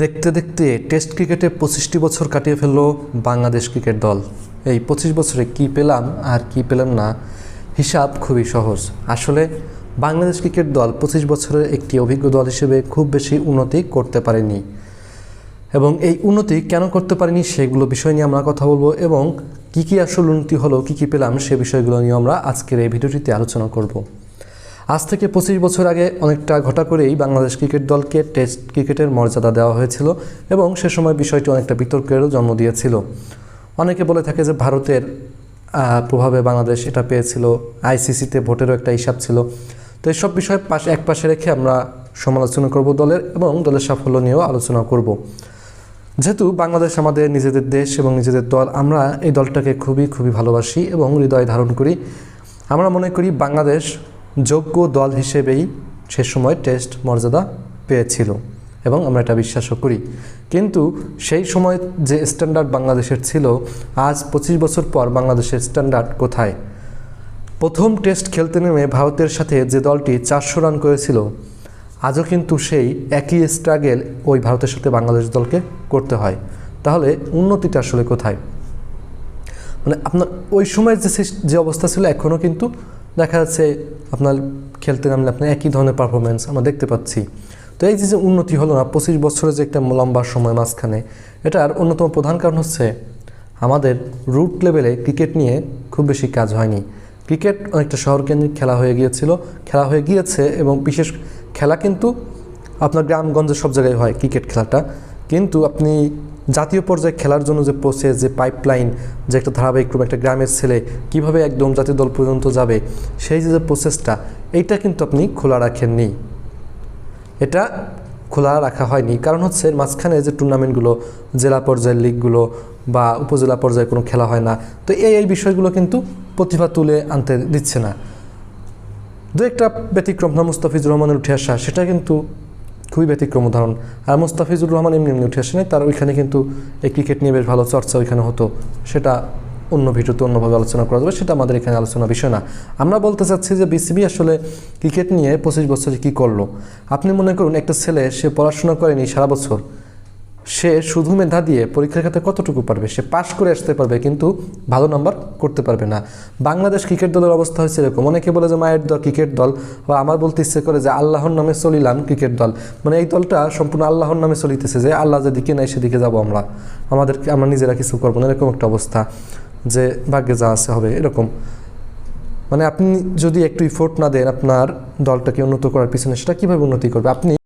দেখতে দেখতে টেস্ট ক্রিকেটে পঁচিশটি বছর কাটিয়ে ফেলল বাংলাদেশ ক্রিকেট দল। এই পঁচিশ বছরে কি পেলাম আর কি পেলাম না, হিসাব খুবই সহজ। আসলে বাংলাদেশ ক্রিকেট দল পঁচিশ বছরের একটি অভিজ্ঞ দল হিসেবে খুব বেশি উন্নতি করতে পারেনি। এবং এই উন্নতি কেন করতে পারিনি সেগুলো বিষয় নিয়ে আমরা কথা বলব এবং কি কি আসল উন্নতি হলো, কি কি পেলাম সে বিষয়গুলো নিয়ে আমরা আজকের এই ভিডিওটিতে আলোচনা করব। আজ থেকে পঁচিশ বছর আগে অনেকটা ঘটা করেই বাংলাদেশ ক্রিকেট দলকে টেস্ট ক্রিকেটের মর্যাদা দেওয়া হয়েছিল এবং সে সময় বিষয়টি অনেকটা বিতর্কেরও জন্ম দিয়েছিল। অনেকে বলে থাকে যে ভারতের প্রভাবে বাংলাদেশ এটা পেয়েছিল আইসিসিতে ভোটেরও একটা হিসাব ছিল। তো এইসব বিষয় পাশে, এক পাশে রেখে আমরা সমালোচনা করব দলের এবং দলের সাফল্য নিয়েও আলোচনা করব। যেহেতু বাংলাদেশ আমাদের নিজেদের দেশ এবং নিজেদের দল, আমরা এই দলটাকে খুবই খুবই ভালোবাসি এবং হৃদয় ধারণ করি। আমরা মনে করি বাংলাদেশ যোগ্য দল হিসেবেই সে সময় টেস্ট মর্যাদা পেয়েছিল এবং আমরা এটা বিশ্বাসও করি। কিন্তু সেই সময় যে স্ট্যান্ডার্ড বাংলাদেশের ছিল, আজ পঁচিশ বছর পর বাংলাদেশের স্ট্যান্ডার্ড কোথায়? প্রথম টেস্ট খেলতে নেমে ভারতের সাথে যে দলটি চারশো রান করেছিল, আজও কিন্তু সেই একই স্ট্রাগেল ওই ভারতের সাথে বাংলাদেশ দলকে করতে হয়। তাহলে উন্নতিটা আসলে কোথায়? মানে আপনার ওই সময় যে যে অবস্থা ছিল এখনও কিন্তু দেখা যাচ্ছে আপনার খেলতে নামলে আপনার একই ধরনের পারফরমেন্স আমরা দেখতে পাচ্ছি। তো এই যে উন্নতি হলো না, পঁচিশ বছরের যে একটা লম্বা সময় মাঝখানে এটার অন্যতম প্রধান কারণ হচ্ছে আমাদের রুট লেভেলে ক্রিকেট নিয়ে খুব বেশি কাজ হয়নি। ক্রিকেট অনেকটা শহরকেন্দ্রিক খেলা হয়ে গিয়েছিল, খেলা হয়ে গিয়েছে এবং বিশেষ খেলা কিন্তু আপনার গ্রামগঞ্জে সব জায়গায় হয় ক্রিকেট খেলাটা। কিন্তু আপনি জাতীয় পর্যায়ে খেলার জন্য যে প্রসেস যে পাইপলাইন যে একটা ধারাবাহিক ক্রম একটা গ্রামের ছেলে কীভাবে একদম জাতীয় দল পর্যন্ত যাবে, সেই যে প্রসেসটা এইটা কিন্তু আপনি খোলা রাখেননি। এটা খোলা রাখা হয়নি। কারণ হচ্ছে মাঝখানে যে টুর্নামেন্টগুলো জেলা পর্যায়ের লিগগুলো বা উপজেলা পর্যায়ে কোনো খেলা হয় না, তো এই এই বিষয়গুলো কিন্তু প্রতিভা তুলে আনতে দিচ্ছে না। দু একটা ব্যতিক্রম মুস্তাফিজুর রহমানের উঠে আসা, সেটা কিন্তু খুবই ব্যতিক্রম উদাহরণ। আর মুস্তাফিজুর রহমান এমনি এমনি উঠে আসেনি, তার ওইখানে কিন্তু এই ক্রিকেট নিয়ে বেশ ভালো চর্চা ওইখানে হতো। সেটা অন্য ভিডিওতে অন্যভাবে আলোচনা করা যাবে, সেটা আমাদের এখানে আলোচনা বিষয় না। আমরা বলতে চাচ্ছি যে বিসিবি আসলে ক্রিকেট নিয়ে পঁচিশ বছরে কী করল? আপনি মনে করুন, একটা ছেলে, সে পড়াশোনা করেনি সারা বছর। সে শুধু মেধা দিয়ে পরীক্ষার খাতে কতটুকু পারবে? সে পাশ করে আসতে পারবে, কিন্তু ভালো নাম্বার করতে পারবে না। বাংলাদেশ ক্রিকেট দলের অবস্থা হয়েছে এরকম। অনেকে বলে যে, মায়ের দল ক্রিকেট দল। বা আমার বলতে ইচ্ছে করে যে, আল্লাহর নামে চলিলাম ক্রিকেট দল। মানে এই দলটা সম্পূর্ণ আল্লাহর নামে চলিতেছে যে, আল্লাহ যেদিকে নেয় সেদিকে যাব আমরা। আমাদের আমরা নিজেরা কিছু করব না। এরকম একটা অবস্থা যে, ভাগ্যে যা আছে হবে। এরকম। মানে আপনি যদি একটু ইফোর্ট না দেন, আপনার দলটাকে উন্নত করার পিছনে সেটা কীভাবে উন্নতি করবে? আপনি